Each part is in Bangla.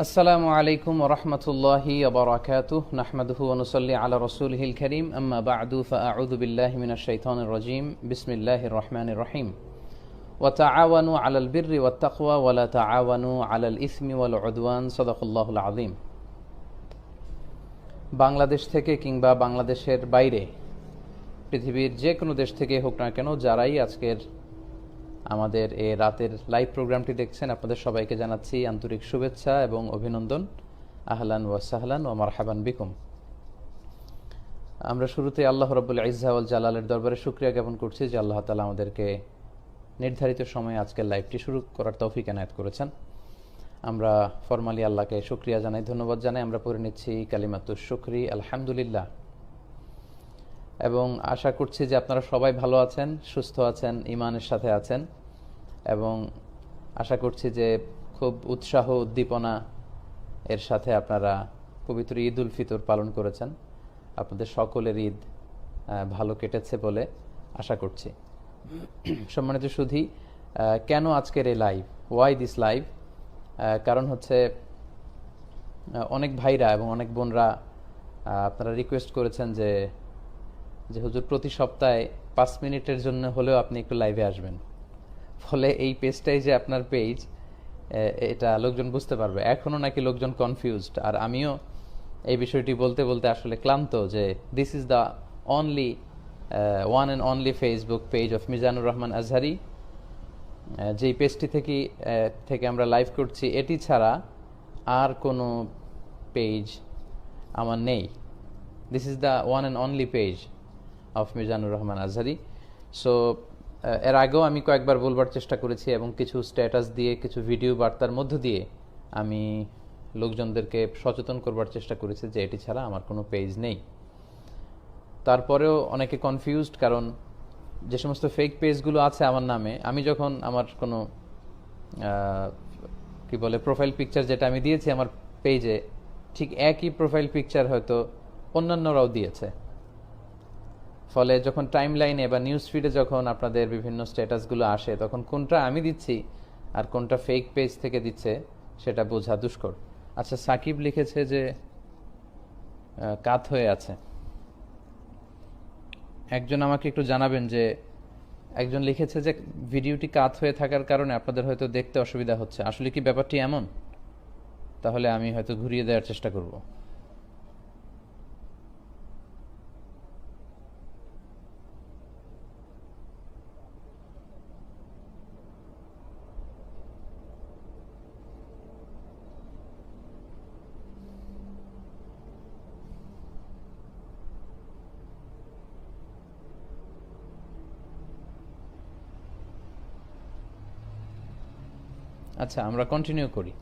আসসালামু আলাইকুম রহমতুল্লাহি আবরাকাতু নাহমাদুহু অনুসল্লি আলা রসুলহিল করিম, আম্মা বাদু ফাউদুবিল্লাহ মিনা শৈতান রজিম বিসমিল্লাহ রহমান রহিম। ওয়াতাআওয়ানু আলাল বিররি ওয়াত্তাকওয়া ওয়ালা তাআওয়ানু আলাল ইসমি ওয়াল উদওয়ান, সাদাকাল্লাহুল আযীম। বাংলাদেশ থেকে কিংবা বাংলাদেশের বাইরে, পৃথিবীর যে কোনো দেশ থেকে হোক না কেন, যারাই আজকের আমাদের এই রাতের লাইভ প্রোগ্রামটি দেখছেন আপনাদের সবাইকে জানাচ্ছি আন্তরিক শুভেচ্ছা এবং অভিনন্দন। আহলান ওয়া সাহলান ও মারহাবান বিকুম। আমরা শুরুতে আল্লাহ রব্বুল ইজাউল জালালের দরবারে শুক্রিয়া জ্ঞাপন করছি যে আল্লাহ তালা আমাদেরকে নির্ধারিত সময়ে আজকের লাইভটি শুরু করার তৌফিক এনায়ত করেছেন। আমরা ফরমালি আল্লাহকে শুক্রিয়া জানাই, ধন্যবাদ জানাই। আমরা পড়ে নিচ্ছি কালিমাতুর শুক্রি, আলহামদুলিল্লাহ। এবং আশা করছি যে আপনারা সবাই ভালো আছেন, সুস্থ আছেন ইমানের সাথে আছেন। এবং আশা করছি যে খুব উৎসাহ, উদ্দীপনা এর সাথে আপনারা পবিত্র ঈদ উল ফিতর পালন করেছেন। আপনাদের সকলের ঈদ ভালো কেটেছে বলে আশা করছি। সম্মানিত সুধী কেন আজকের এই লাইভ ওয়াই দিস লাইভ কারণ হচ্ছে অনেক ভাইরা এবং অনেক বোনরা আপনারা রিকোয়েস্ট করেছেন যে যে হুজুর প্রতি সপ্তাহে পাঁচ মিনিটের জন্য হলেও আপনি একটু লাইভে আসবেন। ফলে এই পেজটাই যে আপনার পেজ এটা লোকজন বুঝতে পারবে। এখনও নাকি লোকজন কনফিউজড আর আমিও এই বিষয়টি বলতে বলতে আসলে ক্লান্ত যে this is the only one and only Facebook page of Mizanur Rahman Azhari যেই পেজটি থেকে থেকে আমরা লাইভ করছি, এটি ছাড়া আর কোনো পেজ আমার নেই। This is the one and only page of Mizanur Rahman Azhari so এর আগেও আমি কয়েকবার বলবার চেষ্টা করেছি এবং কিছু স্ট্যাটাস দিয়ে, কিছু ভিডিও বার্তার মধ্য দিয়ে আমি লোকজনদেরকে সচেতন করবার চেষ্টা করেছি যে এটি ছাড়া আমার কোনো পেজ নেই। তারপরেও অনেকে কনফিউজড কারণ যে সমস্ত ফেক পেজগুলো আছে আমার নামে, আমি যখন আমার কোনো কি বলে প্রোফাইল পিকচার যেটা আমি দিয়েছি আমার পেজে ঠিক একই প্রোফাইল পিকচার হয়তো অন্যান্যরাও দিয়েছে। ফলে যখন টাইম লাইনে বা নিউজ ফিডে যখন আপনাদের বিভিন্ন স্ট্যাটাসগুলো আসে, তখন কোনটা আমি দিচ্ছি আর কোনটা ফেক পেজ থেকে দিচ্ছে, সেটা বোঝা দুষ্কর। আচ্ছা সাকিব লিখেছে যে কাত হয়ে আছে। একজন আমাকে একটু জানাবেন যে, একজন লিখেছে যে, ভিডিওটি কাত হয়ে থাকার কারণে আপনাদের হয়তো দেখতে অসুবিধা হচ্ছে। আসলে কি ব্যাপারটি এমন? তাহলে আমি হয়তো ঘুরিয়ে দেওয়ার চেষ্টা করব। আচ্ছা আমরা কন্টিনিউ করি।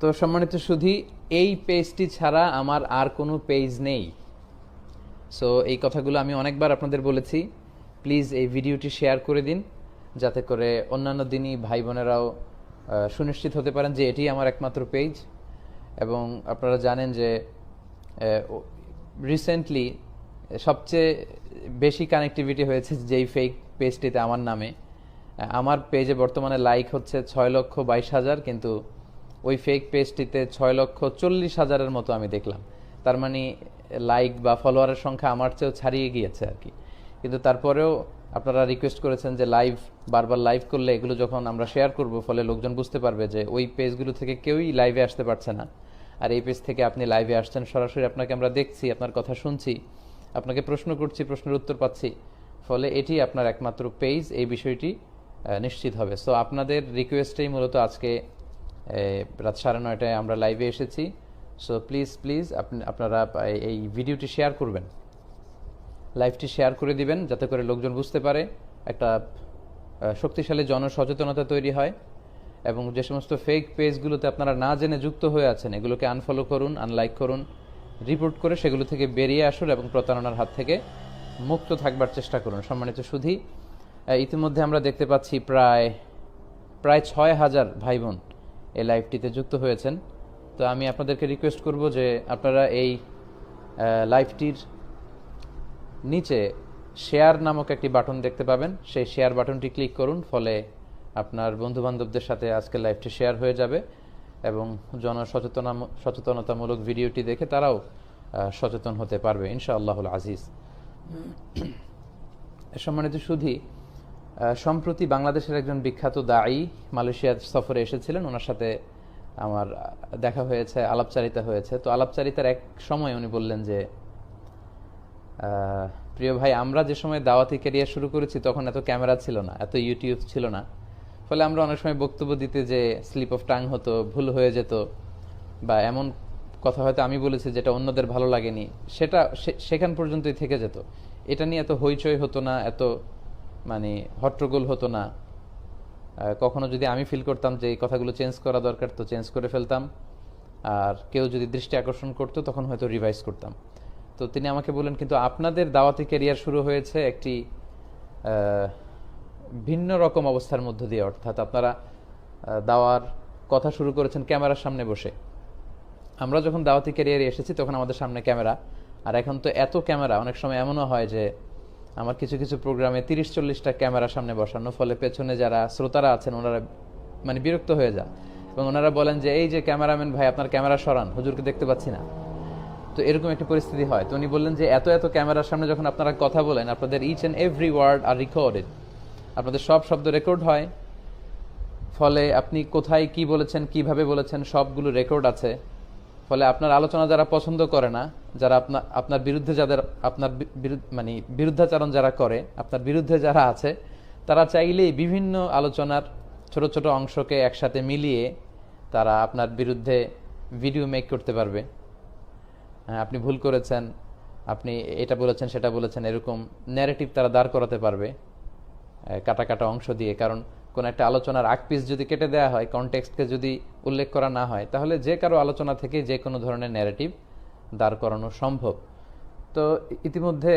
তো সম্মানিত সুধী, এই পেজটি ছাড়া আমার আর কোনো পেজ নেই। সো এই কথাগুলো আমি অনেকবার আপনাদের বলেছি। প্লিজ এই ভিডিওটি শেয়ার করে দিন, যাতে করে অন্যান্য দিনই ভাই বোনেরাও সুনিশ্চিত হতে পারেন যে এটি আমার একমাত্র পেজ এবং আপনারা জানেন যে রিসেন্টলি সবচেয়ে বেশি কানেক্টিভিটি হয়েছে যেই ফেক পেজটিতে আমার নামে। আমার পেজে বর্তমানে লাইক হচ্ছে ছয় লক্ষ বাইশ হাজার, কিন্তু ওই ফেক পেজটিতে ছয় লক্ষ চল্লিশ হাজারের মতো আমি দেখলাম। তার মানে লাইক বা ফলোয়ারের সংখ্যা আমার চেয়েও ছাড়িয়ে গিয়েছে আর কি। কিন্তু তারপরেও আপনারা রিকোয়েস্ট করেছেন যে লাইভ বারবার লাইভ করলে এগুলো যখন আমরা শেয়ার করব, ফলে লোকজন বুঝতে পারবে যে ওই পেজগুলো থেকে কেউই লাইভে আসতে পারছে না। আর এই পেজ থেকে আপনি লাইভে আসছেন, সরাসরি আপনাকে আমরা দেখছি, আপনার কথা শুনছি, আপনাকে প্রশ্ন করছি, প্রশ্নের উত্তর পাচ্ছি। ফলে এটি আপনার একমাত্র পেজ এই বিষয়টি নিশ্চিত হবে। সো আপনাদের রিকোয়েস্টেই মূলত আজকে রাত সাড়ে নয়টায় আমরা লাইভে এসেছি। সো প্লিজ প্লিজ আপনি আপনারা এই- ভিডিওটি শেয়ার করবেন। লাইভটি শেয়ার করে দিবেন যাতে করে লোকজন বুঝতে পারে একটা শক্তিশালী জনসচেতনতা তৈরি হয় এবং যে সমস্ত ফেক পেজগুলোতে আপনারা না জেনে যুক্ত হয়ে আছেন, এগুলোকে আনফলো করুন আনলাইক করুন রিপোর্ট করে সেগুলো থেকে বেরিয়ে আসুন এবং প্রতারণার হাত থেকে মুক্ত থাকবার চেষ্টা করুন। সম্মানিত সুধী ইতিমধ্যে আমরা দেখতে পাচ্ছি প্রায় প্রায় ছয় হাজার ভাই বোন এই লাইভটিতে যুক্ত হয়েছেন। তো আমি আপনাদেরকে রিকোয়েস্ট করব যে আপনারা এই লাইভটির নিচে শেয়ার নামক একটি বাটন দেখতে পাবেন। সেই শেয়ার বাটনটি ক্লিক করুন, ফলে আপনার বন্ধু বান্ধবদের সাথে আজকে লাইভটি শেয়ার হয়ে যাবে এবং জনসচেতনা সচেতনতামূলক ভিডিওটি দেখে তারাও সচেতন হতে পারবে। ইনশাআল্লাহুল আজিজ। সম্মানিত সুধী সম্প্রতি বাংলাদেশের একজন বিখ্যাত দায়ী মালয়েশিয়া সফরে এসেছিলেন। ওনার সাথে আমার দেখা হয়েছে, আলাপচারিতা হয়েছে। তো আলাপচারিতার এক সময় উনি বললেন যে প্রিয় ভাই, আমরা যে সময় দাওয়াতি ক্যারিয়ার শুরু করেছি তখন এত ক্যামেরা ছিল না, এত ইউটিউব ছিল না। ফলে আমরা অনেক সময় বক্তব্য দিতে যে স্লিপ অফ টাং হতো, ভুল হয়ে যেত, বা এমন কথা হয়তো আমি বলেছি যেটা অন্যদের ভালো লাগেনি, সেটা সেখান পর্যন্তই থেকে যেত। এটা নিয়ে এত হইচই হতো না, এত মানে হট্টগোল হতো না। কখনো যদি আমি ফিল করতাম যে এই কথাগুলো চেঞ্জ করা দরকার, তো চেঞ্জ করে ফেলতাম। আর কেউ যদি দৃষ্টি আকর্ষণ করতো, তখন হয়তো রিভাইজ করতাম। তো তিনি আমাকে বললেন, কিন্তু আপনাদের দাওয়াতি ক্যারিয়ার শুরু হয়েছে একটি ভিন্ন রকম অবস্থার মধ্য দিয়ে, অর্থাৎ আপনারা দাওয়ার কথা শুরু করেছেন ক্যামেরার সামনে বসে। আমরা যখন দাওয়াতি ক্যারিয়ারে এসেছি, তখন আমাদের সামনে ক্যামেরা। আর এখন তো এত ক্যামেরা, অনেক সময় এমনও হয় যে আমার কিছু কিছু প্রোগ্রামে তিরিশ চল্লিশটা ক্যামেরা সামনে বসানো, ফলে পেছনে যারা শ্রোতারা আছেন, ওনারা মানে বিরক্ত হয়ে যান। এবং ওনারা বলেন যে, এই যে ক্যামেরাম্যান ভাই, আপনার ক্যামেরা সরান, হুজুরকে দেখতে পাচ্ছি না। তো এরকম একটা পরিস্থিতি হয়। তো উনি বললেন যে, এত এত ক্যামেরার সামনে যখন আপনারা কথা বলেন, আপনাদের each and every word are recorded আপনাদের সব শব্দ রেকর্ড হয়। ফলে আপনি কোথায় কি বলেছেন, কীভাবে বলেছেন, সবগুলো রেকর্ড আছে। ফলে আপনার আলোচনা যারা পছন্দ করে না যারা আপনার আপনার বিরুদ্ধে যাদের আপনার মানে বিরুদ্ধাচারণ যারা করে আপনার বিরুদ্ধে যারা আছে তারা চাইলেই বিভিন্ন আলোচনার ছোট ছোট অংশকে একসাথে মিলিয়ে তারা আপনার বিরুদ্ধে ভিডিও মেক করতে পারবে। হ্যাঁ, আপনি ভুল করেছেন আপনি এটা বলেছেন সেটা বলেছেন এরকম ন্যারেটিভ তারা দাঁড় করাতে পারবে কাটা কাটা অংশ দিয়ে। কারণ কোনো একটা আলোচনার আগ পিস যদি কেটে দেওয়া হয় কনটেক্সটকে যদি উল্লেখ করা না হয় তাহলে যে কারও আলোচনা থেকে যে কোনো ধরনের ন্যারেটিভ দাঁড় করানো সম্ভব। তো ইতিমধ্যে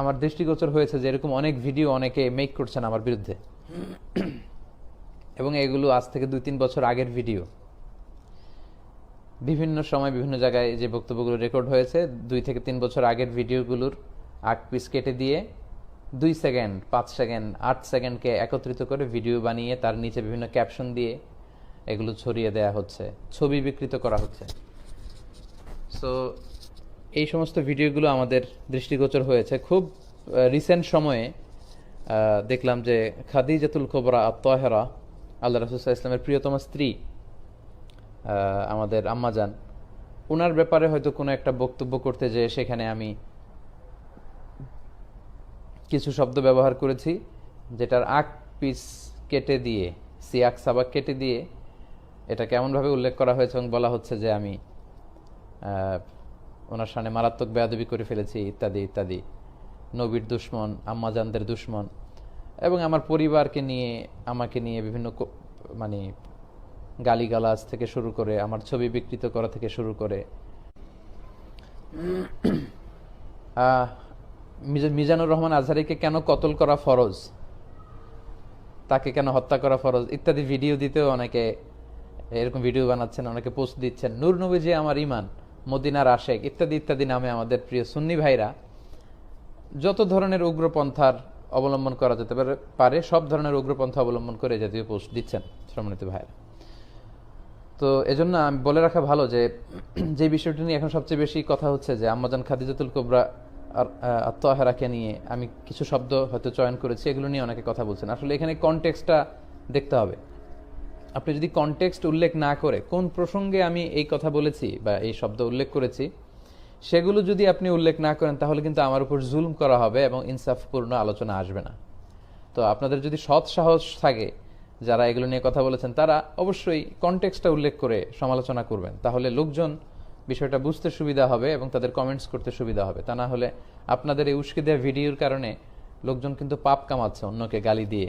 আমার দৃষ্টিগোচর হয়েছে যে এরকম অনেক ভিডিও অনেকে মেক করছেন আমার বিরুদ্ধে। এবং এগুলো আজ থেকে দুই তিন বছর আগের ভিডিও। বিভিন্ন সময় বিভিন্ন জায়গায় যে বক্তব্যগুলো রেকর্ড হয়েছে, দুই থেকে তিন বছর আগের ভিডিওগুলোর আগ পিস কেটে দিয়ে দুই সেকেন্ড পাঁচ সেকেন্ড আট সেকেন্ডকে একত্রিত করে ভিডিও বানিয়ে তার নিচে বিভিন্ন ক্যাপশন দিয়ে এগুলো ছড়িয়ে দেয়া হচ্ছে, ছবি বিকৃত করা হচ্ছে। সো এই সমস্ত ভিডিওগুলো আমাদের দৃষ্টিগোচর হয়েছে। খুব রিসেন্ট সময়ে দেখলাম যে খাদিজাতুল কোবরা আত্মহেরা আল্লাহ রসুল্লাহ ইসলামের প্রিয়তম স্ত্রী আমাদের আম্মাজান ওনার ব্যাপারে হয়তো কোনো একটা বক্তব্য করতে যেয়ে সেখানে আমি কিছু শব্দ ব্যবহার করেছি, যেটার আক পিস কেটে দিয়ে, সি সিয়াক সাবাক কেটে দিয়ে, এটা কেমনভাবে উল্লেখ করা হয়েছে এবং বলা হচ্ছে যে আমি ওনার সামনে মারাত্মক বেয়াদবি করে ফেলেছি, ইত্যাদি ইত্যাদি। নবীর দুশ্মন, আম্মাজানদের দুশ্মন। এবং আমার পরিবারকে নিয়ে, আমাকে নিয়ে বিভিন্ন মানে গালিগালাজ থেকে শুরু করে, আমার ছবি বিকৃত করা থেকে শুরু করে। মিজানুর রহমান আজহারিকে কেন কতল করা ফরজ? তাকে কেন হত্যা করা ফরজ? ইত্যাদি ভিডিও দিতেও অনেকে এরকম ভিডিও বানাচ্ছেন, অনেকে পোস্ট দিচ্ছেন। নূর নবী যে আমার ইমান মদিনার আশেক ইত্যাদি ইত্যাদি নামে আমাদের প্রিয় সুন্নি ভাইরা যত ধরনের উগ্রপন্থার অবলম্বন করা যেতে পারে সব ধরনের উগ্রপন্থা অবলম্বন করে জাতীয় পোস্ট দিচ্ছেন সম্মানিত ভাইরা তো এজন্য আমি বলে রাখা ভালো যে যে বিষয়টি নিয়ে এখন সবচেয়ে বেশি কথা হচ্ছে যে আম্মাজান খাদিজাতুল কোবরা আত্মহেরাকে নিয়ে আমি কিছু শব্দ হয়তো চয়ন করেছি, এগুলো নিয়ে অনেকে কথা বলছেন। আসলে এখানে কনটেক্সটটা দেখতে হবে। আপনি যদি কনটেক্সট উল্লেখ না করে, কোন প্রসঙ্গে আমি এই কথা বলেছি বা এই শব্দ উল্লেখ করেছি, সেগুলো যদি আপনি উল্লেখ না করেন, তাহলে কিন্তু আমার উপর জুলুম করা হবে এবং ইনসাফপূর্ণ আলোচনা আসবে না। তো আপনাদের যদি সৎ সাহস থাকে, যারা এগুলো নিয়ে কথা বলেছেন, তারা অবশ্যই কনটেক্সটটা উল্লেখ করে সমালোচনা করবেন। তাহলে লোকজন বিষয়টা বুঝতে সুবিধা হবে এবং তাদের কমেন্টস করতে সুবিধা হবে। তা না হলে আপনাদের এই উস্কে দেওয়া ভিডিওর কারণে লোকজন কিন্তু পাপ কামাচ্ছে অন্যকে গালি দিয়ে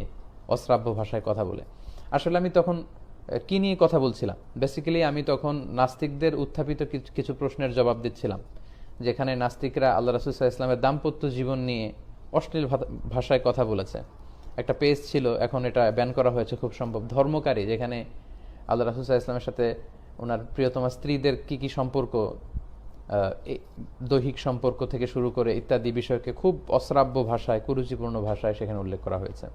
অশ্রাব্য ভাষায় কথা বলে। আসলে আমি তখন কি নিয়ে কথা বলছিলাম? বেসিক্যালি আমি তখন নাস্তিকদের উত্থাপিত কিছু- কিছু প্রশ্নের জবাব দিচ্ছিলাম। যেখানে নাস্তিকরা আল্লাহ রাসুল্লাহ ইসলামের দাম্পত্য জীবন নিয়ে অশ্লীল ভাষায় কথা বলেছে। একটা পেজ ছিল, এখন এটা ব্যান করা হয়েছে খুব সম্ভব। ধর্মকারী, যেখানে আল্লাহ রাসুল্লাহ ইসলামের সাথে ওনার প্রিয়তমা স্ত্রীদের কি কি সম্পর্ক দৈহিক সম্পর্ক থেকে শুরু করে ইত্যাদি বিষয়কে খুব অশ্রাব্য ভাষায়, কুরুচিপূর্ণ ভাষায় সেখানে উল্লেখ করা হয়েছে।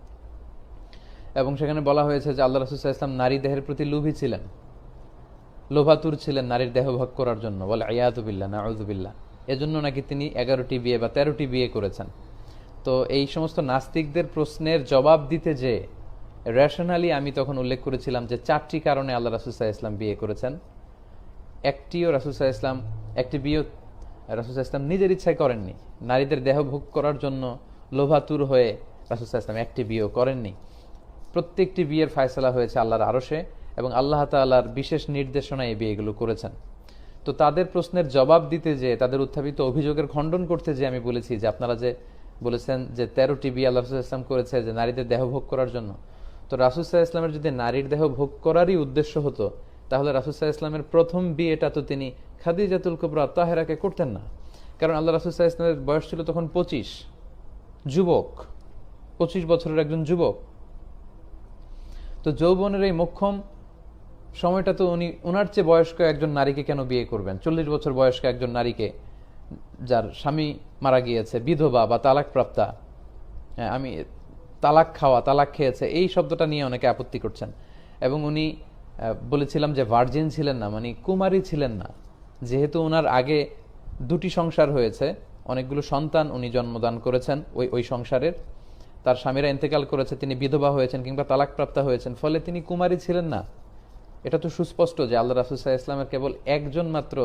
এবং সেখানে বলা হয়েছে যে আল্লাহ রাসুল্লাহ ইসলাম নারী দেহের প্রতি লোভী ছিলেন। লোভাতুর ছিলেন নারীর দেহ ভোগ করার জন্য। বলে আয়াতুবিল্লা নাউজুবিল্লা এজন্য নাকি তিনি এগারোটি বিয়ে বা তেরোটি বিয়ে করেছেন। তো এই সমস্ত নাস্তিকদের প্রশ্নের জবাব দিতে যে রেশনালি আমি তখন উল্লেখ করেছিলাম যে চারটি কারণে আল্লাহ রাসুসাহ ইসলাম বিয়ে করেছেন। একটিও রাসুসাহ ইসলাম একটি বিয়ে রাসুসাহ ইসলাম নিজের ইচ্ছায় করেননি। নারীদের দেহ ভোগ করার জন্য লোভাতুর হয়ে রাসুসাহ ইসলাম একটি বিয়েও করেননি। প্রত্যেকটি বিয়ের ফায়সলা হয়েছে আল্লাহর আরশে এবং আল্লাহ তাল্লাহর বিশেষ নির্দেশনায় এই বিয়েগুলো করেছেন। তো তাদের প্রশ্নের জবাব দিতে যে, তাদের উত্থাপিত অভিযোগের খণ্ডন করতে যে আমি বলেছি, যে আপনারা যে বলেছেন যে তেরোটি বিয়ে আল্লাহ ইসলাম করেছে যে নারীদের দেহ ভোগ করার জন্য। তো রাসুসাহ ইসলামের যদি নারীর দেহ ভোগ করারই উদ্দেশ্য হতো, তাহলে রাসুসাহ ইসলামের প্রথম বিয়েটা তো তিনি খাদিজাতুল কুবরা, তাহেরাকে করতেন না। কারণ আল্লাহ রাসুসাহ ইসলামের বয়স ছিল তখন পঁচিশ। যুবক, পঁচিশ বছরের একজন যুবক। তো যৌবনের এই মোক্ষম সময়টা তো উনি ওনার চেয়ে বয়স্ক একজন নারীকে কেন বিয়ে করবেন? চল্লিশ বছর বয়স্ক একজন নারীকে যার স্বামী মারা গিয়েছে, বিধবা বা তালাক প্রাপ্তা হ্যাঁ আমি তালাক খাওয়া, তালাক খেয়েছে, এই শব্দটা নিয়ে অনেকে আপত্তি করছেন। এবং উনি বলেছিলাম যে ভার্জিন ছিলেন না মানে কুমারী ছিলেন না। যেহেতু ওনার আগে দুটি সংসার হয়েছে, অনেকগুলো সন্তান উনি জন্মদান করেছেন ওই ওই সংসারের। তার স্বামীরা ইন্তেকাল করেছে, তিনি বিধবা হয়েছেন কিংবা তালাকপ্রাপ্তা হয়েছেন, ফলে তিনি কুমারী ছিলেন না। এটা তো সুস্পষ্ট যে আল্লাহ রাসুসাহ ইসলামের কেবল একজন মাত্র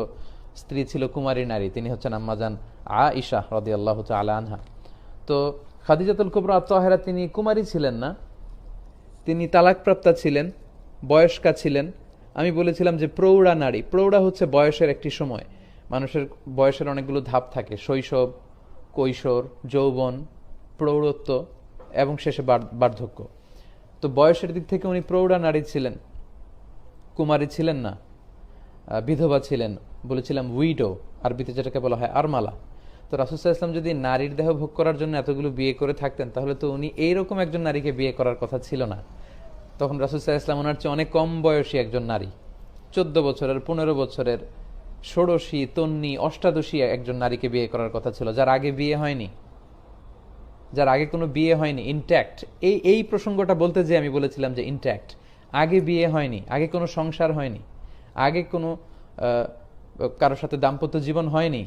স্ত্রী ছিল কুমারী নারী, তিনি হচ্ছেন আম্মাজান আ ইশা রদি আল্লাহ আলা আনহা। তো খাদিজাতুল কুবরা আত্মহেরা তিনি কুমারী ছিলেন না, তিনি তালাকপ্রাপ্তা ছিলেন, বয়স্কা ছিলেন। আমি বলেছিলাম যে প্রৌঢ়া নারী, প্রৌঢ়া হচ্ছে বয়সের একটি সময়। মানুষের বয়সের অনেকগুলো ধাপ থাকে, শৈশব, কৈশোর, যৌবন, প্রৌঢ়ত্ব। এবং শেষে বার্ধক্য। তো বয়সের দিক থেকে উনি প্রৌঢ়া নারী ছিলেন, কুমারী ছিলেন না বিধবা ছিলেন বলেছিলাম উইডো, আরবিতে যেটাকে বলা হয় আরমালা। তো রাসুসাহ ইসলাম যদি নারীর দেহ ভোগ করার জন্য এতগুলো বিয়ে করে থাকতেন, তাহলে তো উনি এইরকম একজন নারীকে বিয়ে করার কথা ছিল না। তখন রাসুসাহ ইসলাম ওনার চেয়ে অনেক কম বয়সী একজন নারী। চোদ্দ বছরের, পনেরো বছরের, ষোড়শী, তন্নি, অষ্টাদশী একজন নারীকে বিয়ে করার কথা ছিল, যার আগে বিয়ে হয়নি। যার আগে কোনো বিয়ে হয়নি ইনট্যাক্ট এই এই প্রসঙ্গটা বলতে যে আমি বলেছিলাম যে ইনট্যাক্ট আগে বিয়ে হয়নি, আগে কোনো সংসার হয়নি, আগে কোনো কারোর সাথে দাম্পত্য জীবন হয়নি,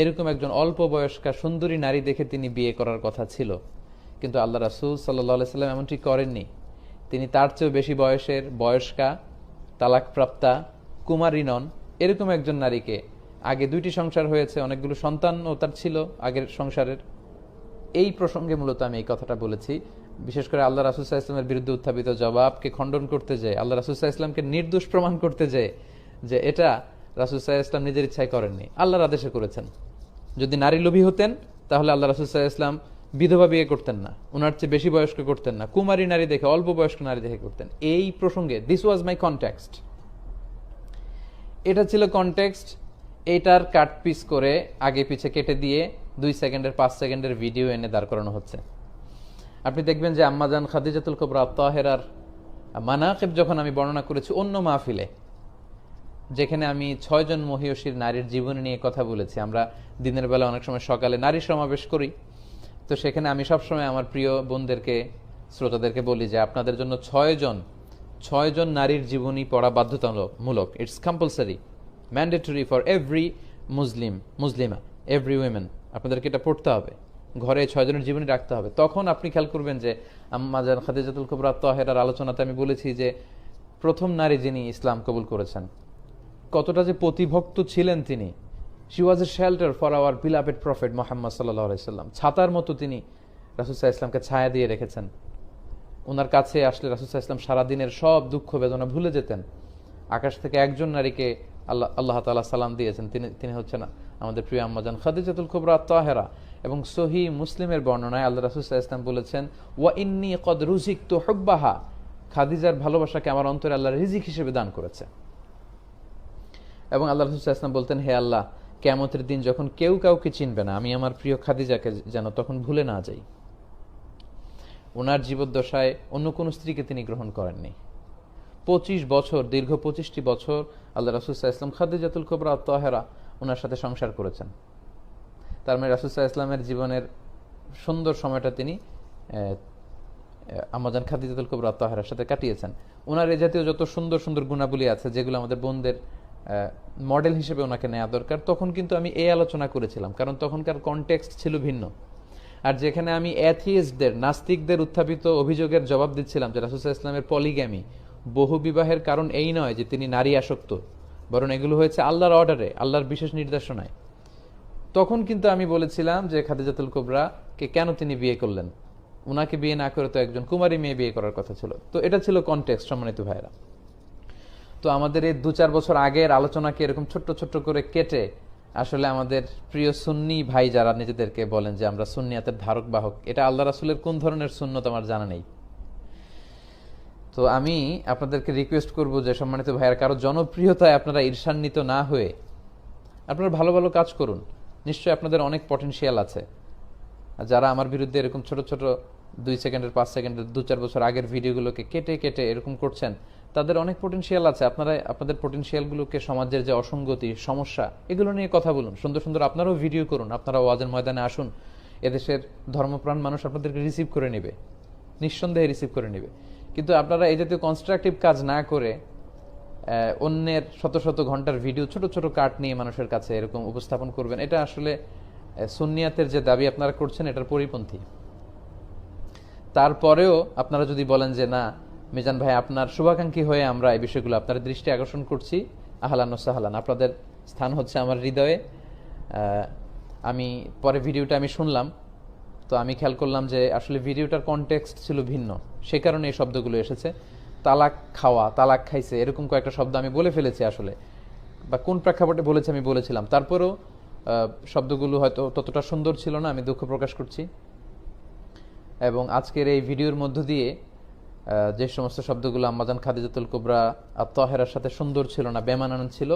এরকম একজন অল্প বয়স্কা সুন্দরী নারী দেখে তিনি বিয়ে করার কথা ছিল। কিন্তু আল্লাহ রাসুল সাল্লাহ সাল্লাম এমনটি করেননি। তিনি তার চেয়েও বেশি বয়সের বয়স্কা, তালাকপ্রাপ্তা, কুমারী নন, এরকম একজন নারীকে আগে দুইটি সংসার হয়েছে, অনেকগুলো সন্তানও তার ছিল আগের সংসারের। এই প্রসঙ্গে মূলত আমি এই কথাটা বলেছি। বিশেষ করে আল্লাহ রাসুসাহ ইসলামের বিরুদ্ধে উত্থাপিত জবাবকে খণ্ডন করতে যায় আল্লাহ রাসুসাহ ইসলামকে নির্দোষ প্রমাণ করতে যায় যে এটা রাসুসাহ ইসলাম নিজের ইচ্ছায় করেননি। আল্লাহর আদেশে করেছেন। যদি নারী লোভী হতেন, তাহলে আল্লাহ রাসুসাহ ইসলাম বিধবা বিয়ে করতেন না ওনার চেয়ে বেশি বয়স্ক করতেন না, কুমারী নারী দেখে, অল্প বয়স্ক নারী দেখে করতেন। এই প্রসঙ্গে দিস ওয়াজ মাই কনটেক্সট এটা ছিল কনটেক্সট এইটার কাট পিস করে আগে পিছে কেটে দিয়ে দুই সেকেন্ডের, পাঁচ সেকেন্ডের ভিডিও এনে দাঁড় করানো হচ্ছে। আপনি দেখবেন যে আম্মাজান খাদিজাতুল কবরা, তাহেরার মানাকিব যখন আমি বর্ণনা করেছি অন্য মাহফিলে, যেখানে আমি ছয়জন মহিয়সীর নারীর জীবনী নিয়ে কথা বলেছি, আমরা দিনের বেলা অনেক সময় সকালে নারী সমাবেশ করি, তো সেখানে আমি সবসময় আমার প্রিয় বোনদেরকে, শ্রোতাদেরকে বলি যে আপনাদের জন্য ছয়জন ছয়জন নারীর জীবনী পড়া বাধ্যতামূলক it's compulsory mandatory for every Muslim Muslima every women আপনাদেরকে এটা পড়তে হবে। ঘরে ছয়জনের জীবনী রাখতে হবে। তখন আপনি খেয়াল করবেন যে আম্মাজান খাদিজাতুল কুবরা তহেরার আলোচনাতে আমি বলেছি যে প্রথম নারী যিনি ইসলাম কবুল করেছেন, কতটা যে প্রতিভক্ত ছিলেন তিনি। She was a shelter for our beloved prophet Mohammad সাল্লাহ সাল্লাম। ছাতার মতো তিনি রাসুসাহ ইসলামকে ছায়া দিয়ে রেখেছেন। ওনার কাছে আসলে রাসুসাহ ইসলাম সারাদিনের সব দুঃখ বেদনা ভুলে যেতেন। আকাশ থেকে একজন নারীকে আল্লাহ আল্লাহ তালা সালাম দিয়েছেন। তিনি তিনি হচ্ছেন আমাদের প্রিয় আম্মাজান খাদিজাতুল কুবরা তাহেরা এবং সহি মুসলিমের বর্ণনায় আল্লাহ রাসুসাহ ইসলাম বলেছেন, ওয়া ইন্নি কদ রুজিক তো হব্বাহা খাদিজার ভালোবাসাকে আমার অন্তরে আল্লাহ রিজিক হিসেবে দান করেছে। এবং আল্লাহ রসুল ইসলাম বলতেন, হে আল্লাহ কেমতের দিন যখন কেউ কাউকে চিনবে না, আমি আমার প্রিয় খাদিজাকে যেন তখন ভুলে না যাই। ওনার জীবদ্দশায় অন্য কোনো স্ত্রীকে তিনি গ্রহণ করেননি। পঁচিশ বছর, দীর্ঘ পঁচিশটি বছর আল্লাহ রাসুসাহ ইসলাম খাদিজাতুল কবরা তহেরা ওনার সাথে সংসার করেছেন। তার মানে রাসুসাহ ইসলামের জীবনের সুন্দর সময়টা তিনি আমাজান খাদিজাতুল কুবরা তাহারার সাথে কাটিয়েছেন। ওনার এ জাতীয় যত সুন্দর সুন্দর গুণাবলী আছে, যেগুলো আমাদের বোনদের মডেল হিসেবে ওনাকে নেওয়া দরকার, তখন কিন্তু আমি এই আলোচনা করেছিলাম, কারণ তখনকার কনটেক্সট ছিল ভিন্ন। আর যেখানে আমি অ্যাথিয়েস্টদের নাস্তিকদের উত্থাপিত অভিযোগের জবাব দিচ্ছিলাম যে রাসুসাহ ইসলামের পলিগ্যামি বহু বিবাহের কারণ এই নয় যে তিনি নারী আসক্ত। বরং এগুলো হয়েছে আল্লাহর অর্ডারে, আল্লাহর বিশেষ নির্দেশনায়। তখন কিন্তু আমি বলেছিলাম যে খাদিজাতুল কোবরা কে কেন তিনি বিয়ে করলেন? ওনাকে বিয়ে না করে তো একজন কুমারী মেয়ে বিয়ে করার কথা ছিল। তো এটা ছিল কনটেক্সট সম্মানিত ভাইরা তো আমাদের এই দু চার বছর আগের আলোচনাকে এরকম ছোট্ট ছোট্ট করে কেটে আসলে আমাদের প্রিয় সুন্নি ভাই যারা নিজেদেরকে বলেন যে আমরা সুন্নিয়াতের ধারক বাহক এটা আল্লাহ রাসুলের কোন ধরনের সুন্নত আমার জানা নেই। তো আমি আপনাদেরকে রিকোয়েস্ট করব যে সম্মানিত ভাইয়ের, কারও জনপ্রিয়তায় আপনারা ঈর্ষান্বিত না হয়ে আপনারা ভালো ভালো কাজ করুন। নিশ্চয়ই আপনাদের অনেক পটেনশিয়াল আছে। আর যারা আমার বিরুদ্ধে এরকম ছোট ছোট দুই সেকেন্ডের, পাঁচ সেকেন্ডের, দু চার বছর আগের ভিডিওগুলোকে কেটে কেটে এরকম করছেন, তাদের অনেক পটেনশিয়াল আছে। আপনারা, আপনাদের পটেনশিয়ালগুলোকে সমাজের যে অসঙ্গতি, সমস্যা, এগুলো নিয়ে কথা বলুন। সুন্দর সুন্দর আপনারাও ভিডিও করুন। আপনারা ওয়াজের ময়দানে আসুন। এদেশের ধর্মপ্রাণ মানুষ আপনাদেরকে রিসিভ করে নেবে। নিঃসন্দেহে রিসিভ করে নেবে। কিন্তু আপনারা এই জাতীয় কনস্ট্রাকটিভ কাজ না করে অন্যের শত শত ঘণ্টার ভিডিও ছোট ছোট কাট নিয়ে মানুষের কাছে এরকম উপস্থাপন করবেন এটা আসলে আহ, সুন্নিয়াতের যে দাবি আপনারা করছেন এটার পরিপন্থী। তারপরেও আপনারা যদি বলেন যে না মিজান ভাই আপনার শুভাকাঙ্ক্ষী হয়ে আমরা এই বিষয়গুলো আপনার দৃষ্টি আকর্ষণ করছি আহলান ও সাহালান। আপনাদের স্থান হচ্ছে আমার হৃদয়ে। আমি পরে ভিডিওটা আমি শুনলাম। তো আমি খেয়াল করলাম যে আসলে ভিডিওটার কনটেক্সট ছিল ভিন্ন। সে কারণে এই শব্দগুলো এসেছে। তালাক খাওয়া, তালাক খাইছে, এরকম কয়েকটা শব্দ আমি বলে ফেলেছি আসলে। বা কোন প্রেক্ষাপটে বলেছি আমি বলেছিলাম। তারপরেও শব্দগুলো হয়তো ততটা সুন্দর ছিল না, আমি দুঃখ প্রকাশ করছি। এবং আজকের এই ভিডিওর মধ্য দিয়ে যে সমস্ত শব্দগুলো আম্মাজান খাদিজাতুল কুবরা তহেরার সাথে সুন্দর ছিল না, বেমানান ছিল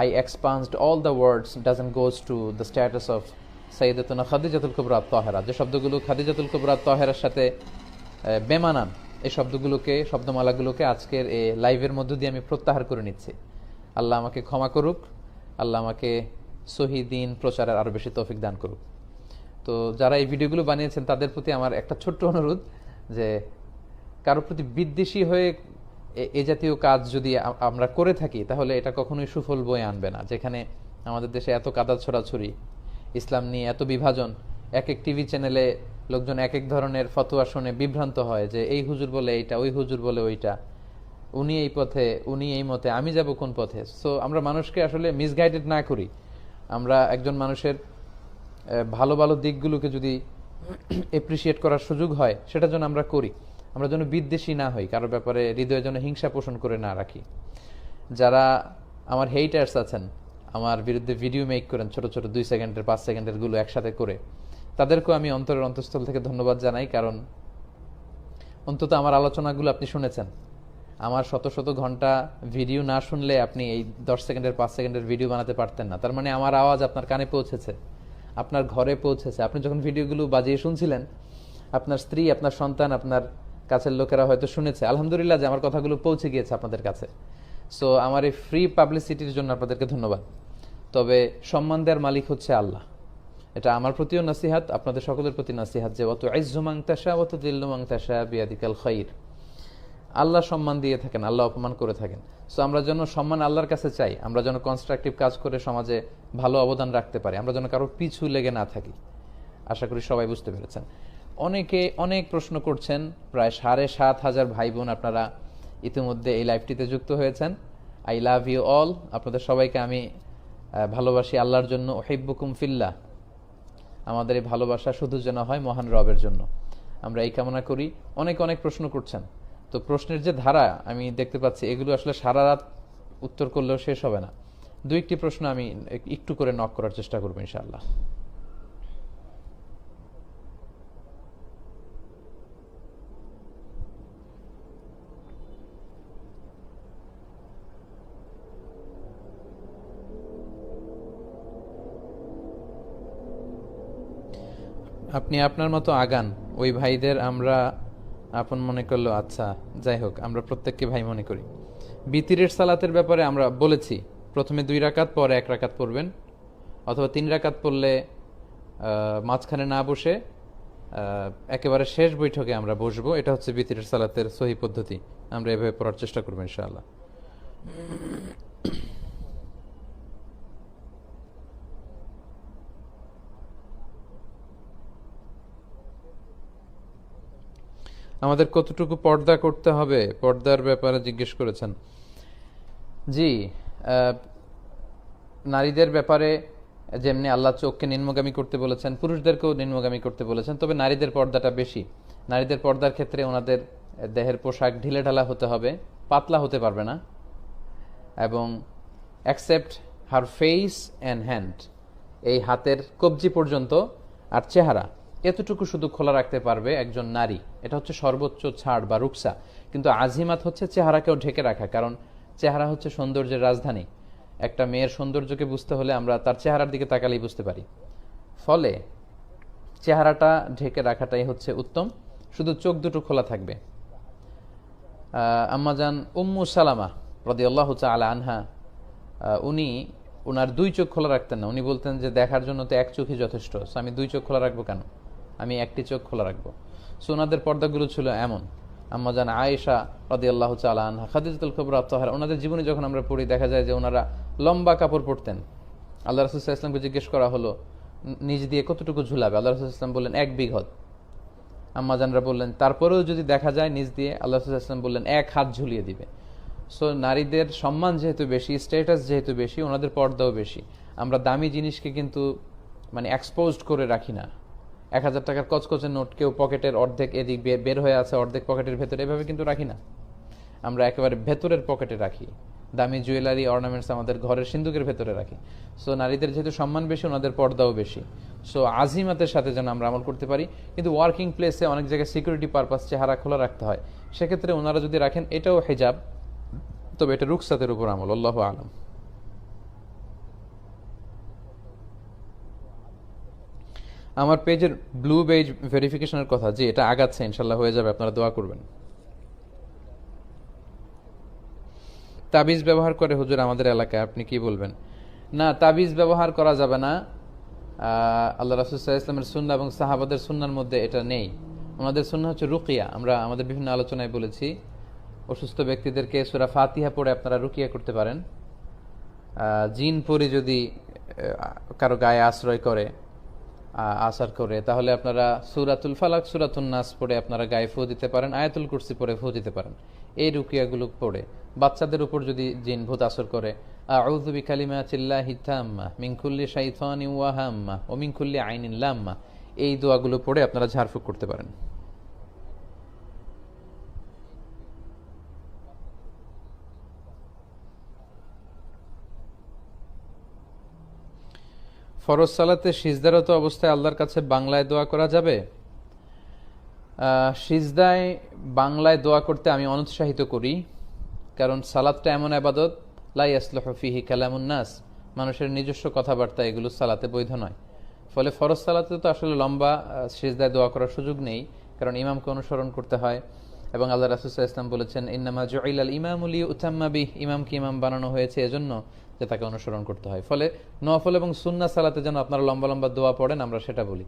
I expanded all the words doesn't goes to the status of Sayyidatuna Khadijatul Kubra Tahera যে শব্দগুলো খাদিজাতুল কুবরা তহেরার সাথে বেমানান, এই শব্দগুলোকে, শব্দমালাগুলোকে আজকের এই লাইভের মধ্য দিয়ে আমি প্রত্যাহার করে নিচ্ছি। আল্লাহ আমাকে ক্ষমা করুক, আল্লাহ আমাকে সহিদিন প্রচারের আরও বেশি তৌফিক দান করুক। তো যারা এই ভিডিওগুলো বানিয়েছেন, তাদের প্রতি আমার একটা ছোট্ট অনুরোধ যে কারোর প্রতি বিদ্বেষী হয়ে এ জাতীয় কাজ যদি আমরা করে থাকি, তাহলে এটা কখনোই সুফল বয়ে আনবে না। যেখানে আমাদের দেশে এত কাদা ছড়াছড়ি ইসলাম নিয়ে এত বিভাজন। এক এক টিভি চ্যানেলে লোকজন এক এক ধরনের ফতোয়া শুনে বিভ্রান্ত হয় যে, এই হুজুর বলে এইটা, ওই হুজুর বলে ওইটা। উনি এই পথে, উনি এই মতে, আমি যাব কোন পথে? সো আমরা মানুষকে আসলে মিসগাইডেড না করি। আমরা একজন মানুষের ভালো ভালো দিকগুলোকে যদি এপ্রিসিয়েট করার সুযোগ হয়, সেটা যেন আমরা করি। আমরা যেন বিদ্বেষী না হই কারোর ব্যাপারে হৃদয়ে যেন হিংসা পোষণ করে না রাখি। যারা আমার হেইটার্স আছেন আমার বিরুদ্ধে ভিডিও মেক করেন, ছোট ছোট দুই সেকেন্ডের, পাঁচ সেকেন্ডেরগুলো একসাথে করে। তাদেরকেও আমি অন্তরের অন্তঃস্থল থেকে ধন্যবাদ জানাই, কারণ অন্তত আমার আলোচনাগুলো আপনি শুনেছেন। আমার শত শত ঘণ্টা ভিডিও না শুনলে আপনি এই দশ সেকেন্ডের, পাঁচ সেকেন্ডের ভিডিও বানাতে পারতেন না। তার মানে আমার আওয়াজ আপনার কানে পৌঁছেছে, আপনার ঘরে পৌঁছেছে। আপনি যখন ভিডিওগুলো বাজিয়ে শুনছিলেন, আপনার স্ত্রী, আপনার সন্তান, আপনার কাছের লোকেরা হয়তো শুনেছে। আলহামদুলিল্লাহ যে আমার কথাগুলো পৌঁছে গিয়েছে আপনাদের কাছে। সো আমার এই ফ্রি পাবলিসিটির জন্য আপনাদেরকে ধন্যবাদ। তবে সম্মান দেওয়ার মালিক হচ্ছে আল্লাহ। এটা আমার প্রতিও নাসিহাত, আপনাদের সকলের প্রতি নাসিহাত যে অত আইজুমাং তাসা অত দিল্লুমাং তাসা বিয়াদিকাল খৈর আল্লাহ সম্মান দিয়ে থাকেন, আল্লাহ অপমান করে থাকেন। সো আমরা যেন সম্মান আল্লাহর কাছে চাই, আমরা যেন কনস্ট্রাকটিভ কাজ করে সমাজে ভালো অবদান রাখতে পারি, আমরা যেন কারোর পিছু লেগে না থাকি। আশা করি সবাই বুঝতে পেরেছেন। অনেকে অনেক প্রশ্ন করছেন, প্রায় সাড়ে সাত হাজার ভাই বোন আপনারা ইতিমধ্যে এই লাইভটিতে যুক্ত হয়েছেন। আই লাভ ইউ অল আপনাদের সবাইকে আমি ভালোবাসি আল্লাহর জন্য। ওহিব্বুকুম ফিল্লা আমাদের এই ভালোবাসা শুধু যেন হয় মহান রবের জন্য। আমরা এই কামনা করি। অনেক অনেক প্রশ্ন করছেন। তো প্রশ্নের যে ধারা আমি দেখতে পাচ্ছি, এগুলো আসলে সারা রাত উত্তর করলেও শেষ হবে না। দুই একটি প্রশ্ন আমি একটু করে নক করার চেষ্টা করব ইনশাআল্লাহ। আপনি আপনার মতো আগান। ওই ভাইদের আমরা আপন মনে করল আচ্ছা যাই হোক, আমরা প্রত্যেককে ভাই মনে করি। বিতিরের সালাতের ব্যাপারে আমরা বলেছি, প্রথমে দুই রাকাত, পরে এক রাকাত পড়বেন। অথবা তিন রাকাত পড়লে মাঝখানে না বসে একেবারে শেষ বৈঠকে আমরা বসবো। এটা হচ্ছে বিতিরের সালাতের সহি পদ্ধতি। আমরা এভাবে পড়ার চেষ্টা করব, ইনশাআল্লাহ। আমাদের কতটুকু পর্দা করতে হবে? পর্দার ব্যাপারে জিজ্ঞেস করেছেন। জি নারীদের ব্যাপারে যেমনি আল্লাহ চোখকে নিম্নগামী করতে বলেছেন, পুরুষদেরকেও নিম্নগামী করতে বলেছেন, তবে নারীদের পর্দাটা বেশি। নারীদের পর্দার ক্ষেত্রে ওনাদের দেহের পোশাক ঢিলে ঢালা হতে হবে, পাতলা হতে পারবে না, এবং accept her face and hand এই হাতের কবজি পর্যন্ত আর চেহারা। এতটুকু শুধু খোলা রাখতে পারবে একজন নারী। এটা হচ্ছে সর্বোচ্চ ছাড় বা রুকসা। কিন্তু আজিমাত হচ্ছে চেহারাকেও ঢেকে রাখা, কারণ চেহারা হচ্ছে সৌন্দর্যের রাজধানী। একটা মেয়ের সৌন্দর্যকে বুঝতে হলে আমরা তার চেহারার দিকে তাকালেই বুঝতে পারি। ফলে চেহারাটা ঢেকে রাখাটাই হচ্ছে উত্তম। শুধু চোখ দুটো খোলা থাকবে। আম্মাজান উম্মু সালামা রদি আল্লাহ আলা আনহা উনি ওনার দুই চোখ খোলা রাখতেন না। উনি বলতেন যে দেখার জন্য তো এক চোখই যথেষ্ট। আমি দুই চোখ খোলা রাখব কেন? আমি একটি চোখ খোলা রাখব। সো ওনাদের পর্দাগুলো ছিল এমন। আম্মাজান আয়েশা রদি আল্লাহ আলা আনহা খাদিজুল খবর আত্মহার ওনাদের জীবনে যখন আমরা পড়ি, দেখা যায় যে ওনারা লম্বা কাপড় পরতেন। আল্লাহ রসুল্লাহ ইসলামকে জিজ্ঞেস করা হলো, নিজ দিয়ে কতটুকু ঝুলাবে? আল্লাহ রসুল ইসলাম বললেন, এক বিঘত। আম্মাজানরা বললেন, তারপরেও যদি দেখা যায় নিজ দিয়ে, আল্লাহ রসুল ইসলাম বললেন, এক হাত ঝুলিয়ে দিবে। সো নারীদের সম্মান যেহেতু বেশি স্ট্যাটাস যেহেতু বেশি, ওনাদের পর্দাও বেশি। আমরা দামি জিনিসকে কিন্তু মানে এক্সপোজড করে রাখি না। এক হাজার টাকার কচকচে নোট কেউ পকেটের অর্ধেক এদিক বের হয়ে আছে, অর্ধেক পকেটের ভেতরে, এভাবে কিন্তু রাখি না। আমরা একেবারে ভেতরের পকেটে রাখি। দামি জুয়েলারি অর্নামেন্টস আমাদের ঘরের সিন্ধুকের ভেতরে রাখি। সো নারীদের যেহেতু সম্মান বেশি, ওনাদের পর্দাও বেশি। সো আজিমাতের সাথে যেন আমরা আমল করতে পারি, কিন্তু ওয়ার্কিং প্লেসে অনেক জায়গায় সিকিউরিটি পারপাস চেহারা খোলা রাখতে হয়। সেক্ষেত্রে ওনারা যদি রাখেন, এটাও হেজাব, তবে এটা রুকসাতের উপর আমল, আল্লাহ আলম। আমার পেজের ব্লু বেজ ভেরিফিকেশনের কথা, যে এটা আগাচ্ছে, ইনশাল্লাহ হয়ে যাবে, আপনারা দোয়া করবেন। তাবিজ ব্যবহার করে, হুজুর, আমাদের এলাকায়, আপনি কি বলবেন? না, তাবিজ ব্যবহার করা যাবে না। আল্লাহ রাসুল্লাহ ইসলামের সুন্না এবং সাহাবাদের সুন্নার মধ্যে এটা নেই। ওনাদের সুন্না হচ্ছে রুকিয়া। আমরা আমাদের বিভিন্ন আলোচনায় বলেছি, অসুস্থ ব্যক্তিদেরকে সুরা ফাতিহা পড়ে আপনারা রুকিয়া করতে পারেন। জিন পরে যদি কারও গায়ে আশ্রয় করে আসার করে। তাহলে আপনারা সুরাতুল ফালাক সুরাতুল নাস পড়ে আপনারা গায়ে ফু দিতে পারেন, আয়াতুল কুরসি পড়ে ফু দিতে পারেন। এই রুকিয়াগুলো পড়ে। বাচ্চাদের উপর যদি জিন ভূত আসর করে, আউযু বিকালিমাতিল্লাহি তাম্মা, মিন কুল্লি শাইতানিন ওয়াহাম্মা ও মিন কুল্লি আইনিন লাম্মা, এই দোয়াগুলো পড়ে আপনারা ঝাড়ফুঁক করতে পারেন। ফরজ সালাতে সিজদারত অবস্থায় আল্লাহর কাছে বাংলায় দোয়া করা যাবে? সিজদায় বাংলায় দোয়া করতে আমি অনুৎসাহিত করি, কারণ সালাদটা এমন আবাদত লাই আসলহ ফিহি কালামুন নাস। মানুষের নিজস্ব কথাবার্তা এগুলো সালাতে বৈধ নয়। ফলে ফরজ সালাতে তো আসলে লম্বা সিজদায় দোয়া করার সুযোগ নেই, কারণ ইমামকে অনুসরণ করতে হয়। এবং আল্লাহ রাসুসাহ ইসলাম বলেছেন, ইন্নামা জুইলাল ইমামুলি উতাম্মাবি ইমামকে ইমাম বানানো হয়েছে এজন্য। যে তাকে অনুসরণ করতে হয়। ফলে নফল এবং সুন্না সালাতে যেন আপনারা লম্বা লম্বা দোয়া পড়েন, আমরা সেটা বলি।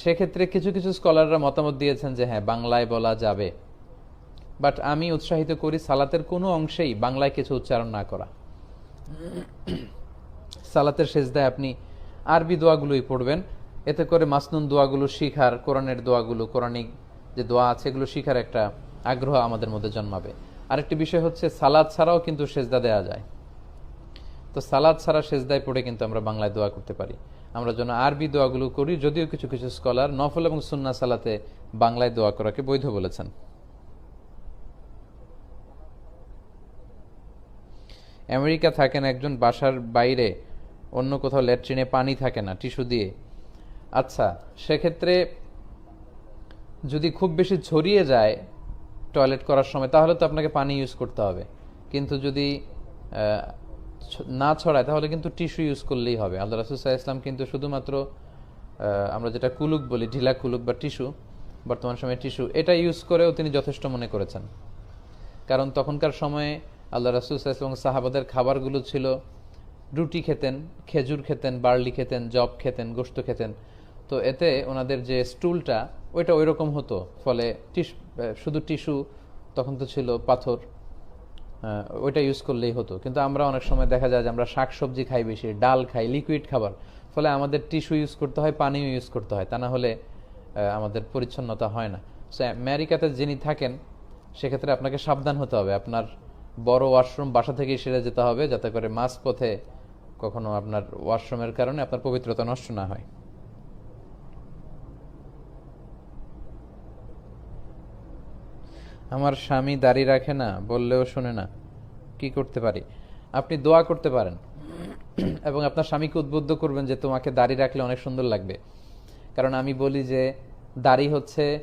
সেক্ষেত্রে কিছু কিছু স্কলাররা মতামত দিয়েছেন যে হ্যাঁ বাংলায় বলা যাবে। বাট আমি উৎসাহিত করি সালাতের কোনো অংশেই বাংলায় কিছু উচ্চারণ না করা। সালাতের শেষদায় আপনি আরবি দোয়াগুলোই পড়বেন। এতে করে মাসনুন দোয়াগুলো শিখার, কোরআনের দোয়াগুলো, কোরআনিক যে দোয়া আছে, এগুলো শিখার একটা আগ্রহ আমাদের মধ্যে জন্মাবে। আরেকটি বিষয় হচ্ছে, সালাদ ছাড়াও কিন্তু সেজদা দেওয়া যায়। তো সালাদ ছাড়া সেজদায় পড়ে কিন্তু আমরা বাংলায় দোয়া করতে পারি। আমরা যেন আরবি দোয়াগুলো করি, যদিও কিছু কিছু স্কলার নফল এবং সুন্না সালাতে বাংলায় দোয়া করাকে বৈধ বলেছেন। আমেরিকা থাকেন একজন বাসার বাইরে, অন্য কোথাও ল্যাট্রিনে পানি থাকে না, টিস্যু দিয়ে। আচ্ছা সেক্ষেত্রে যদি খুব বেশি ছড়িয়ে যায় টয়লেট করার সময়, তাহলে তো আপনাকে পানি ইউজ করতে হবে। কিন্তু যদি না ছড়ায়, তাহলে কিন্তু টিস্যু ইউজ করলেই হবে। আল্লাহ রাসুসাহ ইসলাম কিন্তু শুধুমাত্র আমরা যেটা কুলুক বলি, ঢিলা কুলুক বা টিস্যু, বর্তমান সময়ে টিস্যু, এটা ইউজ করেও তিনি যথেষ্ট মনে করেছেন। কারণ তখনকার সময়ে আল্লাহ রাসুল এবং সাহাবাদের খাবারগুলো ছিল, রুটি খেতেন, খেজুর খেতেন, বার্লি খেতেন, জব খেতেন গোস্ত খেতেন। তো এতে ওনাদের যে স্টুলটা, ওইটা ওই রকম হতো, ফলে টিস শুধু টিস্যু, তখন তো ছিল পাথর ওইটা ইউজ করলেই হতো। কিন্তু আমরা অনেক সময় দেখা যায় যে আমরা শাক সবজি খাই বেশি, ডাল খাই লিকুইড খাবার। ফলে আমাদের টিস্যু ইউজ করতে হয়, পানিও ইউজ করতে হয়। তা না হলে আমাদের পরিচ্ছন্নতা হয় না। সো আমেরিকাতে যিনি থাকেন, সেক্ষেত্রে আপনাকে সাবধান হতে হবে। আপনার বড় ওয়াশরুম বাসা থেকেই সেরে যেতে হবে, যাতে করে মাঝ পথে কখনো আপনার ওয়াশরুমের কারণে আপনার পবিত্রতা নষ্ট না হয়। আমার স্বামী দাড়ি রাখে না, বললেও শোনে না। কি করতে পারি? আপনি দোয়া করতে পারেন। এবং আপনার স্বামীকে উদ্বুদ্ধ করবেন যে তোমাকে দাড়ি রাখলে অনেক সুন্দর লাগবে। কারণ আমি বলি যে দাড়ি হচ্ছে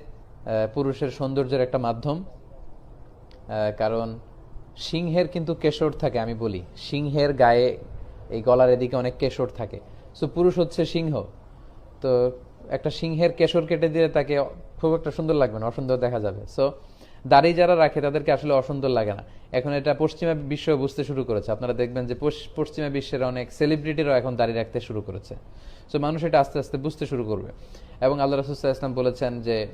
পুরুষের সৌন্দর্যের একটা মাধ্যম। কারণ সিংহের কিন্তু কেশর থাকে, আমি বলি। সিংহের গায়ে এই গলার এদিকে অনেক কেশর থাকে। সো পুরুষ হচ্ছে সিংহ। তো একটা সিংহের কেশর কেটে দিলে তাকে খুব একটা সুন্দর লাগবে না, অসুন্দর দেখা যাবে। সো দাড়ি যারা রাখে, তাদেরকে আসলে অসুন্দর লাগে না। এখন এটা পশ্চিমা বিশ্ব বুঝতে শুরু করেছে। আপনারা দেখবেন যে পশ- পশ্চিমা বিশ্বের অনেক সেলিব্রিটিরাও এখন দাড়ি রাখতে শুরু করেছে। সো মানুষ এটা আস্তে আস্তে বুঝতে শুরু করবে। এবং আল্লাহ রসুল্লাহ ইসলাম বলেছেন যে,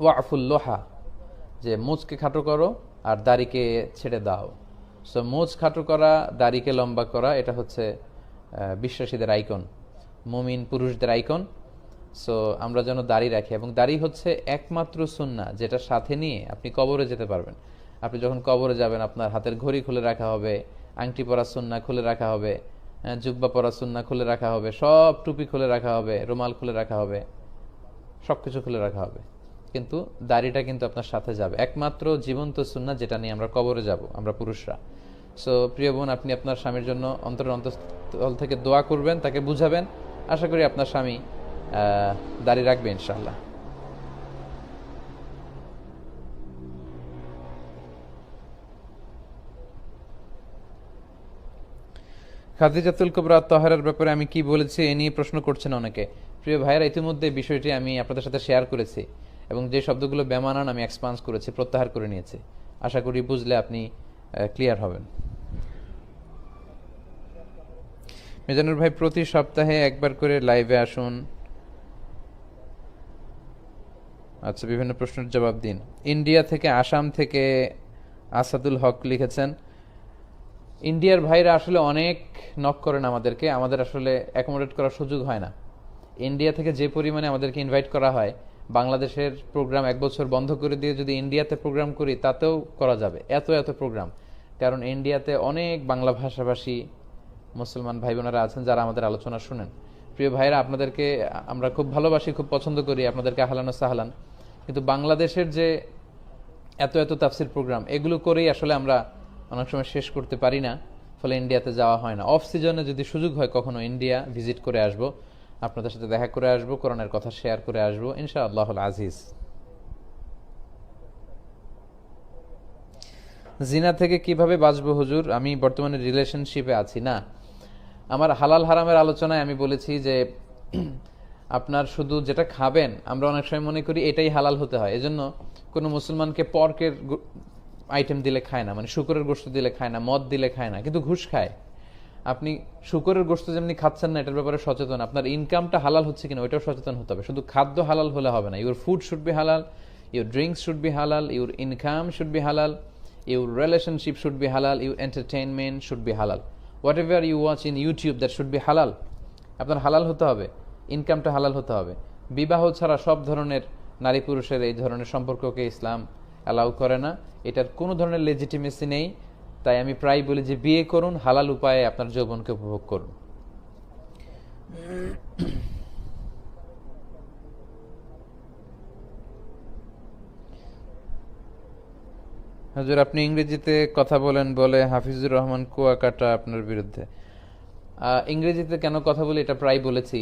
ওয়াফুল লোহা যে মোচকে খাটো করো আর দাড়িকে ছেড়ে দাও। সো মোচ খাটো করা, দাড়িকে লম্বা করা, এটা হচ্ছে বিশ্বাসীদের আইকন মুমিন পুরুষদের আইকন সো আমরা যেন দাড়ি রাখি, এবং দাড়ি হচ্ছে একমাত্র সুন্না যেটা সাথে নিয়ে আপনি কবরে যেতে পারবেন। আপনি যখন কবরে যাবেন, আপনার হাতের ঘড়ি খুলে রাখা হবে, আংটি পরা সুন্না খুলে রাখা হবে জুব্বা পরা সুন্না খুলে রাখা হবে, সব টুপি খুলে রাখা হবে, রুমাল খুলে রাখা হবে সব কিছু খুলে রাখা হবে। কিন্তু দাড়িটা কিন্তু আপনার সাথে যাবে। একমাত্র জীবন্ত সুন্না যেটা নিয়ে আমরা কবরে যাব, আমরা পুরুষরা। সো প্রিয় বোন, আপনি আপনার স্বামীর জন্য অন্তর অন্তঃস্থল থেকে দোয়া করবেন, তাকে বুঝাবেন। আশা করি আপনার স্বামী আহ, দাড়ি রাখবে ইনশাল্লাহ খাদিজাতুল কুবরা তহারের ব্যাপারে আমি কি বলেছি এ নিয়ে প্রশ্ন করছেন অনেকে। প্রিয় ভাইয়েরা ইতিমধ্যে বিষয়টি আমি আপনাদের সাথে শেয়ার করেছি এবং যে শব্দগুলো বেমানান আমি এক্সপান্স করেছি প্রত্যাহার করে নিয়েছি। আশা করি বুঝলে আপনি ক্লিয়ার হবেন। মিজানুর ভাই প্রতি সপ্তাহে একবার করে লাইভে আসুন। আচ্ছা বিভিন্ন প্রশ্নের জবাব দিন। ইন্ডিয়া থেকে আসাম থেকে আসাদুল হক লিখেছেন, ইন্ডিয়ার ভাইরা আসলে অনেক নক করেন আমাদেরকে, আমাদের আসলে অ্যাকোমোডেট করার সুযোগ হয় না। ইন্ডিয়া থেকে যে পরিমাণে আমাদেরকে ইনভাইট করা হয়, বাংলাদেশের প্রোগ্রাম এক বছর বন্ধ করে দিয়ে যদি ইন্ডিয়াতে প্রোগ্রাম করি, তাতেও করা যাবে, এত এত প্রোগ্রাম কারণ ইন্ডিয়াতে অনেক বাংলা ভাষাভাষী মুসলমান ভাই বোনেরা আছেন যারা আমাদের আলোচনা শুনেন। প্রিয় ভাইরা আপনাদেরকে আমরা খুব ভালোবাসি, খুব পছন্দ করি, আপনাদেরকে আহলান সাহলান। কিন্তু বাংলাদেশের যে এত এত তাফসির প্রোগ্রাম, এগুলো করেই আসলে আমরা অনেক সময় শেষ করতে পারি না, ফলে ইন্ডিয়াতে যাওয়া হয় না। অফ সিজনে যদি সুযোগ হয়, কখনো ইন্ডিয়া ভিজিট করে আসব, আপনাদের সাথে দেখা করে আসব, কোরআনের কথা শেয়ার করে আসব ইনশা আল্লাহ আজিজ। জিনা থেকে কীভাবে বাঁচবো হুজুর? আমি বর্তমানে রিলেশনশিপে আছি, না। আমার হালাল হারামের আলোচনায় আমি বলেছি যে আপনার শুধু যেটা খাবেন, আমরা অনেক সময় মনে করি এটাই হালাল হতে হয়। এজন্য কোনো মুসলমানকে পর্কের আইটেম দিলে খায় না মানে শুকরের গোস্ত দিলে খায় না, মদ দিলে খায় না, কিন্তু ঘুষ খায়। আপনি শুকরের গোস্ত যেমনি খাচ্ছেন না, এটার ব্যাপারে সচেতন। আপনার ইনকামটা হালাল হচ্ছে কিনা, ওইটাও সচেতন হতে হবে। শুধু খাদ্য হালাল হলে হবে না your food should be halal your drinks should be halal your income should be halal your relationship should be halal your entertainment should be halal whatever you watch in YouTube that should be halal আপনার হালাল হতে হবে। ইনকামটা হালাল হতে হবে। বিবাহ ছাড়া সব ধরনের নারী পুরুষের এই ধরনের সম্পর্ককে ইসলাম অ্যালাউ করে না। এটার কোনো ধরনের লেজিটিমেসি নেই। তাই আমি প্রায় বলি যে বিয়ে করুন, হালাল উপায়ে আপনার যৌবনকে উপভোগ করুন। হাজুর, আপনি ইংরেজিতে কথা বলেন বলে হাফিজুর রহমান কুয়াকাটা আপনার বিরুদ্ধে। ইংরেজিতে কেন কথা বলি এটা প্রায় বলেছি।